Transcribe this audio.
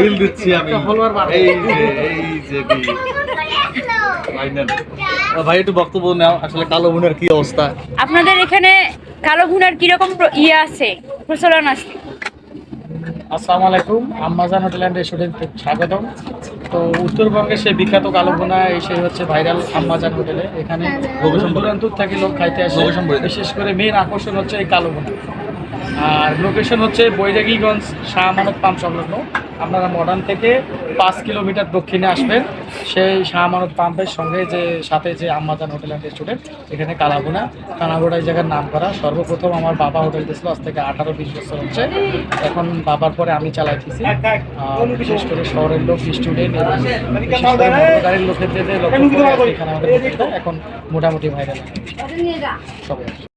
বিল দিচ্ছি আমি। এই যে এই যে ভাই একটু বক্তব্য নাও আসলে কালো বোনের কি অবস্থা? আপনাদের এখানে কালো ভুনার কীরকম ইয়ে আছে? প্রচলন আছে? আসসালামু আলাইকুম আম্মাজান হোটেল অ্যান্ড রেস্টুরেন্ট স্বাগতম। তো উত্তরবঙ্গের সেই বিখ্যাত কালোভুনা এই সেই হচ্ছে ভাইরাল আম্মাজান হোটেলে। এখানে দূর দূরান্তর থেকে লোক খাইতে আসে। বিশেষ করে মেন আকর্ষণ হচ্ছে এই কালোভুনা আর লোকেশন হচ্ছে বৈরাগীগঞ্জ শাহ আমানত পাম্প সংলগ্ন। আপনারা মডার্ন থেকে পাঁচ কিলোমিটার দক্ষিণে আসবেন। সেই শাহ আমানত পাম্পের সঙ্গে যে, সাথে যে আম্মাজান হোটেল অ্যান্ড রেস্টুরেন্ট এখানে কালাভুনা। কানাগোড়া এই জায়গার নাম করা। সর্বপ্রথম আমার বাবা হোটেল দিয়েছিল, আজ থেকে আঠারো বিশ বছর হচ্ছে। এখন বাবার পরে আমি চালাইতেছি। বিশেষ করে শহরের লোক স্টুডেন্ট এবং লোকের যে এখানে আমাদের এখন মোটামুটি ভাইরাল সবাই।